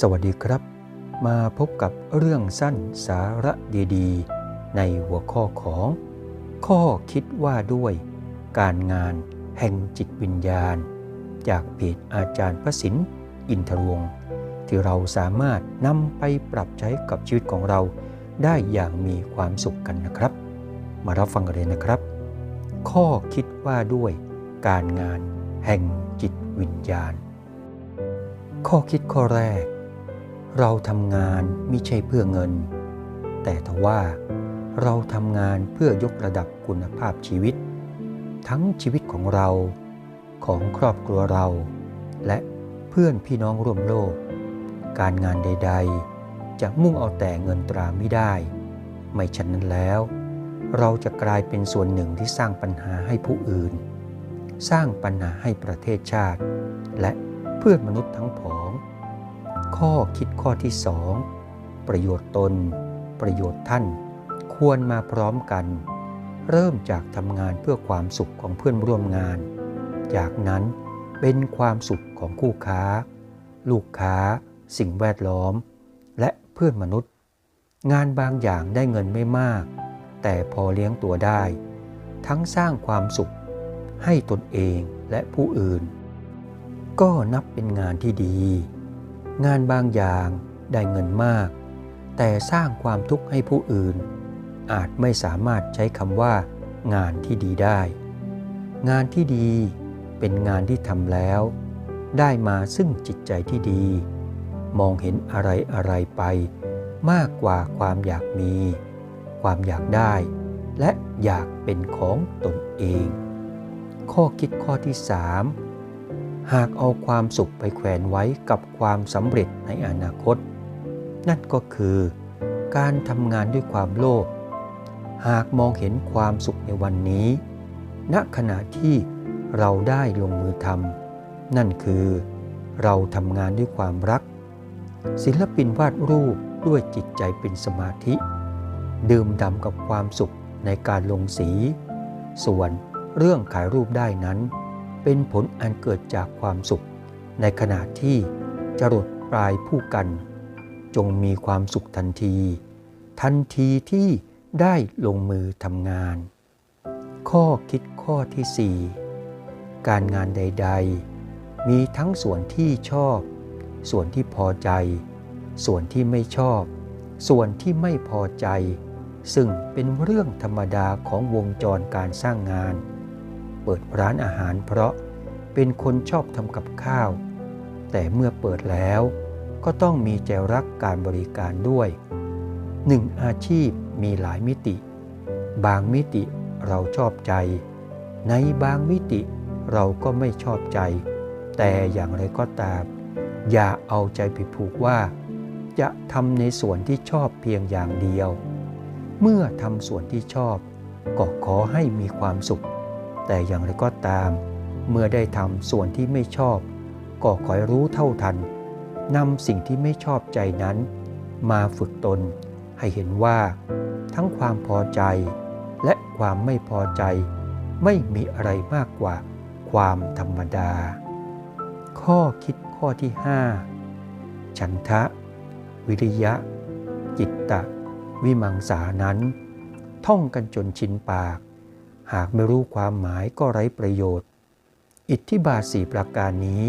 สวัสดีครับ มาพบกับเรื่องสั้นสาระดีๆ ในหัวข้อของ ข้อคิดว่าด้วย การงานแห่งจิตวิญญาณ จากเพจอาจารย์พระสินอินทรวงศ์ที่เราสามารถนำไปปรับใช้กับชีวิตของเรา ได้อย่างมีความสุขกันนะครับ มารับฟังกันเลยนะครับ ข้อคิดว่าด้วยการงานแห่งจิตวิญญาณ ข้อคิดข้อแรก เราทำงานไม่ใช่เพื่อเงิน แต่ทว่าเราทำงานเพื่อยกระดับคุณภาพชีวิต ทั้งชีวิตของเราของครอบครัวเรา และเพื่อนพี่น้องร่วมโลก การงานใด ๆ จะมุ่งเอาแต่เงินตราไม่ได้ ไม่ฉะนั้นแล้ว เราจะกลายเป็นส่วนหนึ่งที่สร้างปัญหาให้ผู้อื่น สร้างปัญหาให้ประเทศชาติ และเพื่อนมนุษย์ทั้งผอง ข้อคิดข้อที่สองประโยชน์ตน ประโยชน์ท่าน ควรมาพร้อมกัน เริ่มจากทำงานเพื่อความสุขของเพื่อนร่วมงาน จากนั้นเป็นความสุขของคู่ค้า ลูกค้า สิ่งแวดล้อม และเพื่อนมนุษย์ งานบางอย่างได้เงินไม่มาก แต่พอเลี้ยงตัวได้ ทั้งสร้างความสุข ให้ตนเองและผู้อื่น ก็นับเป็นงานที่ดี งานบางอย่างได้เงินมาก แต่สร้างความทุกข์ให้ผู้อื่น อาจไม่สามารถใช้คำว่า งานที่ดีได้ งานที่ดีเป็นงานที่ทำแล้ว ได้มาซึ่งจิตใจที่ดี มองเห็นอะไรอะไรไป มากกว่าความอยากมี ความอยากได้ และอยากเป็นของตนเอง ข้อคิดข้อที่3 หากเอาความสุขไปแขวนไว้กับความสำเร็จในอนาคต นั่นก็คือการทำงานด้วยความโลภหากมองเห็นความสุขในวันนี้ ณขณะที่เราได้ลงมือทำนั่นคือเราทำงานด้วยความรัก ศิลปินวาดรูปด้วยจิตใจเป็นสมาธิ ดื่มด่ำกับความสุขในการลงสี ส่วนเรื่องขายรูปได้นั้น เป็นผลอันเกิดจากความสุข ในขณะที่จรดปลายผู้กัน จงมีความสุขทันที ทันทีที่ได้ลงมือทำงาน ข้อคิดข้อที่ 4 การงานใด ๆ มีทั้งส่วนที่ชอบ ส่วนที่พอใจ ส่วนที่ไม่ชอบ ส่วนที่ไม่พอใจ ซึ่งเป็นเรื่องธรรมดาของวงจรการสร้างงาน เปิดร้านอาหาร เพราะเป็นคนชอบทำกับข้าว แต่เมื่อเปิดแล้วก็ต้องมีใจรักการบริการด้วยหนึ่งอาชีพมีหลายมิติ บางมิติเราชอบใจ ในบางมิติเราก็ไม่ชอบใจ แต่อย่างไรก็ตาม อย่าเอาใจไปผูกว่า จะทำในส่วนที่ชอบเพียงอย่างเดียว เมื่อทำส่วนที่ชอบ ก็ขอให้มีความสุข แต่อย่างไรก็ตาม เมื่อได้ทำส่วนที่ไม่ชอบ ก็ขอให้รู้เท่าทันนำสิ่งที่ไม่ชอบใจนั้น มาฝึกตน ให้เห็นว่า ทั้งความพอใจ และความไม่พอใจ ไม่มีอะไรมากกว่าความธรรมดา ข้อคิดข้อที่ 5 ฉันทะ วิริยะ จิตตะ วิมังสานั้น ท่องกันจนชินปาก หากไม่รู้ความหมายก็ไร้ประโยชน์ อิทธิบาทสี่ประการนี้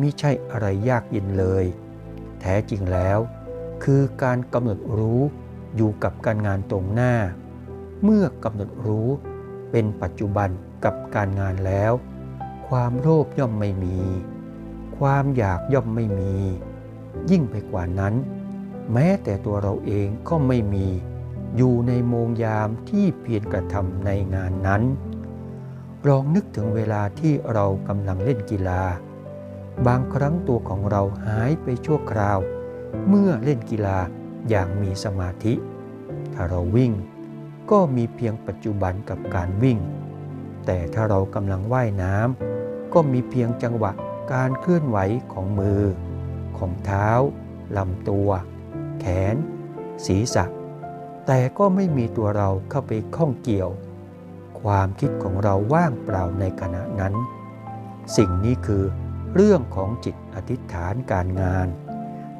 มิใช่อะไรยากเย็นเลย แท้จริงแล้ว คือการกำหนดรู้อยู่กับการงานตรงหน้า เมื่อกำหนดรู้เป็นปัจจุบันกับการงานแล้ว ความโลภย่อมไม่มี ความอยากย่อมไม่มี ยิ่งไปกว่านั้น แม้แต่ตัวเราเองก็ไม่มี อยู่ในโมงยามที่เพียรกระทำในงานนั้นลองนึกถึงเวลาที่เรากำลังเล่นกีฬา บางครั้งตัวของเราหายไปชั่วคราว เมื่อเล่นกีฬาอย่างมีสมาธิ ถ้าเราวิ่ง ก็มีเพียงปัจจุบันกับการวิ่ง แต่ถ้าเรากำลังว่ายน้ำก็มีเพียงจังหวะการเคลื่อนไหวของมือ ของเท้าลำตัว แขน ศีรษะ แต่ก็ไม่มีตัวเราเข้าไปข้องเกี่ยว ความคิดของเราว่างเปล่าในขณะนั้น สิ่งนี้คือเรื่องของจิตอธิษฐานการงาน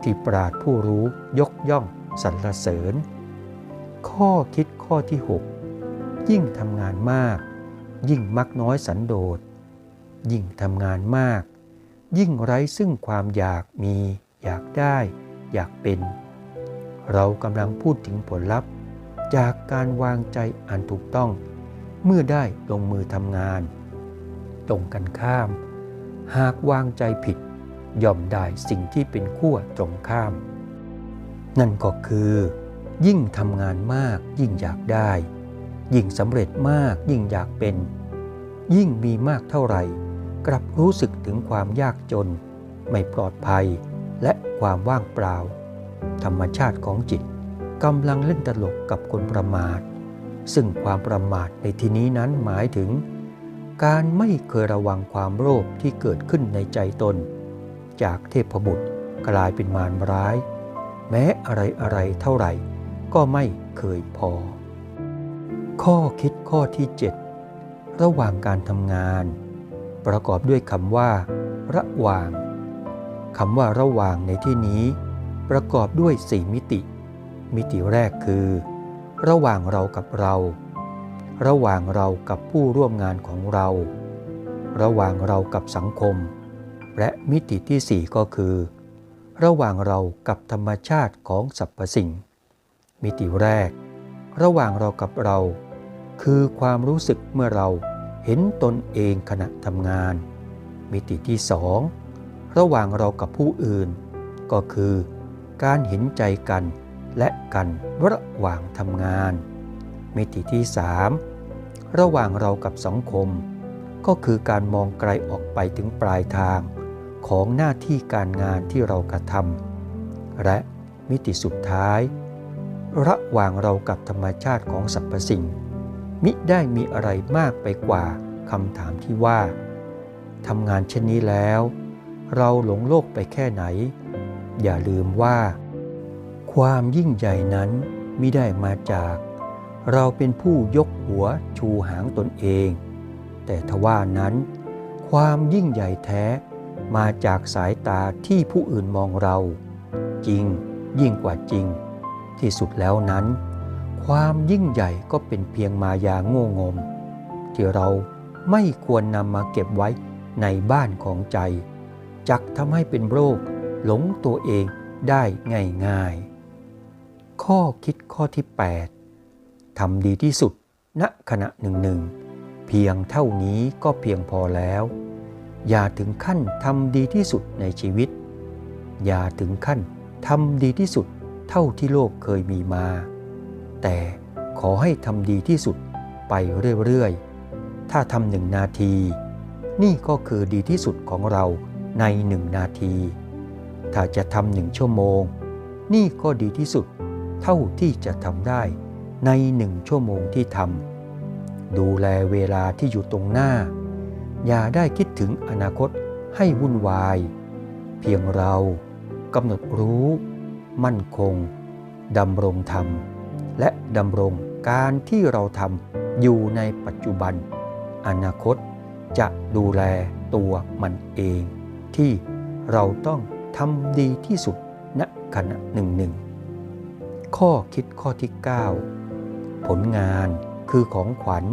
ที่ปราดผู้รู้ยกย่องสรรเสริญ ข้อคิดข้อที่ 6 ยิ่งทำงานมาก ยิ่งมักน้อยสันโดษ ยิ่งทำงานมาก ยิ่งไร้ซึ่งความอยากมี อยากได้ อยากเป็น เรากำลังพูดถึงผลลัพธ์ จากการวางใจอันถูกต้อง เมื่อได้ลงมือทำงาน ตรงกันข้าม หากวางใจผิด ย่อมได้สิ่งที่เป็นขั้วตรงข้าม นั่นก็คือ ยิ่งทำงานมากยิ่งอยากได้ ยิ่งสำเร็จมากยิ่งอยากเป็น ยิ่งมีมากเท่าไหร่ กลับรู้สึกถึงความยากจน ไม่ปลอดภัย และความว่างเปล่า ธรรมชาติของจิตกำลังเล่นตลกกับคนประมาท ซึ่งความประมาทในที่นี้นั้นหมายถึง การไม่เคยระวังความโลภที่เกิดขึ้นในใจตน จากเทพบุตรกลายเป็นมารร้าย แม้อะไรอะไรเท่าไหร่ ก็ไม่เคยพอ ข้อคิดข้อที่ 7 ระหว่างการทำงาน ประกอบด้วยคำว่า ระหว่างคำว่าระหว่างในที่นี้ ประกอบด้วยสี่มิติ มิติแรกคือ ระหว่างเรากับเรา ระหว่างเรากับผู้ร่วมงานของเรา ระหว่างเรากับสังคม และมิติที่สี่ก็คือ ระหว่างเรากับธรรมชาติของสรรพสิ่ง มิติแรก ระหว่างเรากับเรา คือความรู้สึกเมื่อเราเห็นตนเองขณะทำงาน มิติที่สองระหว่างเรากับผู้อื่น ก็คือ การเห็นใจกันและกันระหว่างทำงาน มิติที่สามระหว่างเรากับสังคม ก็คือการมองไกลออกไปถึงปลายทาง ของหน้าที่การงานที่เรากระทำและมิติสุดท้าย ระหว่างเรากับธรรมชาติของสรรพสิ่ง มิได้มีอะไรมากไปกว่าคำถามที่ว่าทำงานเช่นนี้แล้ว เราหลงโลกไปแค่ไหน อย่าลืมว่า ความยิ่งใหญ่นั้นมิได้มาจาก เราเป็นผู้ยกหัวชูหางตนเอง แต่ทว่านั้น ความยิ่งใหญ่แท้มาจากสายตาที่ผู้อื่นมองเรา จริงยิ่งกว่าจริง ที่สุดแล้วนั้น ความยิ่งใหญ่ก็เป็นเพียงมายาโง่งม ที่เราไม่ควรนำมาเก็บไว้ในบ้านของใจ จักทำให้เป็นโรค หลงตัวเองได้ง่ายๆ ข้อคิดข้อที่ 8 ทำดีที่สุดณขณะหนึ่งหนึ่งเพียงเท่านี้ก็เพียงพอแล้ว อย่าถึงขั้นทำดีที่สุดในชีวิต อย่าถึงขั้นทำดีที่สุดเท่าที่โลกเคยมีมา แต่ขอให้ทำดีที่สุดไปเรื่อยๆ ถ้าทำหนึ่งนาที นี่ก็คือดีที่สุดของเราในหนึ่งนาที ถ้าจะทำหนึ่งชั่วโมง นี่ก็ดีที่สุดเท่าที่จะทำได้ในหนึ่งชั่วโมงที่ทำดูแลเวลาที่อยู่ตรงหน้า อย่าได้คิดถึงอนาคตให้วุ่นวาย เพียงเรากำหนดรู้ มั่นคงดำรงธรรม และดำรงการที่เราทำอยู่ในปัจจุบัน อนาคตจะดูแลตัวมันเอง ที่เราต้อง ทำดีที่สุดณขณะหนึ่งหนึ่งข้อคิดข้อที่ 9 ผลงานคือของขวัญ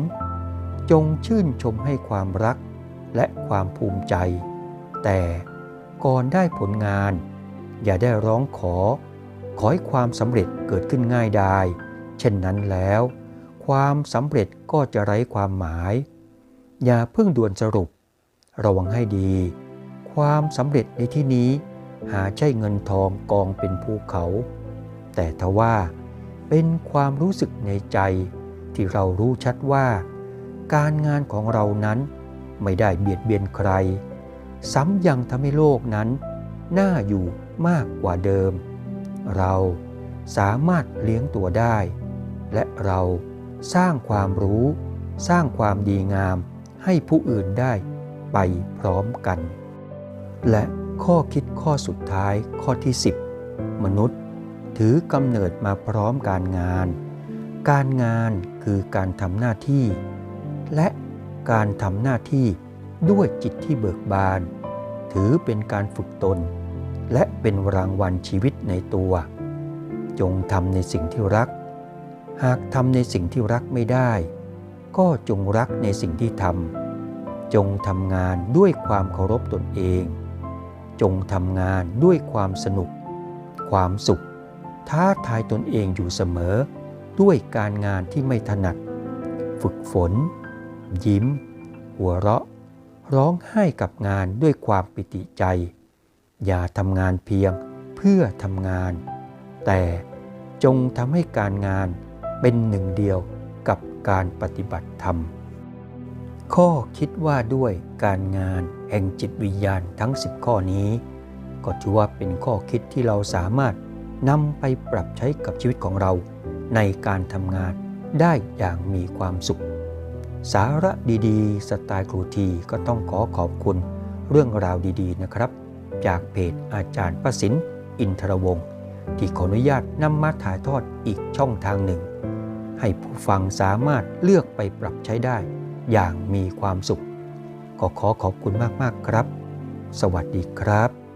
จงชื่นชมให้ความรักและความภูมิใจ แต่ก่อนได้ผลงาน อย่าได้ร้องขอ ขอให้ความสำเร็จเกิดขึ้นง่ายได้เช่นนั้นแล้ว ความสำเร็จก็จะไร้ความหมาย อย่าเพิ่งด่วนสรุป ระวังให้ดี ความสำเร็จในที่นี้ หาใช่เงินทองกองเป็นภูเขา แต่ทว่าเป็นความรู้สึกในใจที่เรารู้ชัดว่า การงานของเรานั้นไม่ได้เบียดเบียนใคร ซ้ำยังทำให้โลกนั้นน่าอยู่มากกว่าเดิม เราสามารถเลี้ยงตัวได้ และเราสร้างความรู้ สร้างความดีงามให้ผู้อื่นได้ไปพร้อมกัน และ ข้อคิดข้อสุดท้ายข้อที่ 10 มนุษย์ ถือกำเนิดมาพร้อมการงาน การงานคือการทำหน้าที่ และการทำหน้าที่ด้วยจิตที่เบิกบาน ถือเป็นการฝึกตน และเป็นรางวัลชีวิตในตัว จงทำในสิ่งที่รัก หากทำในสิ่งที่รักไม่ได้ ก็จงรักในสิ่งที่ทำจงทำงานด้วยความเคารพตนเอง จงทำงานด้วยความสนุก ความสุข ท้าทายตนเองอยู่เสมอ ด้วยการงานที่ไม่ถนัด ฝึกฝน ยิ้ม หัวเราะ ร้องไห้กับงานด้วยความปิติใจ อย่าทำงานเพียงเพื่อทำงาน แต่จงทำให้การงานเป็นหนึ่งเดียวกับการปฏิบัติธรรม ข้อคิดว่าด้วยการงาน แห่งจิตวิญญาณทั้ง 10 ข้อนี้ ก็ถือว่าเป็นข้อคิดที่เราสามารถนำไปปรับใช้กับชีวิตของเรา ในการทำงานได้อย่างมีความสุข สาระดีๆ สไตล์ครูทีก็ต้องขอขอบคุณเรื่องราวดีๆนะครับ จากเพจอาจารย์ประสินอินทรวงศ์ที่ขออนุญาตนำมาถ่ายทอดอีกช่องทางหนึ่ง ให้ผู้ฟังสามารถเลือกไปปรับใช้ได้ อย่างมีความสุข ก็ขอขอบคุณมาก ๆ ครับ สวัสดีครับ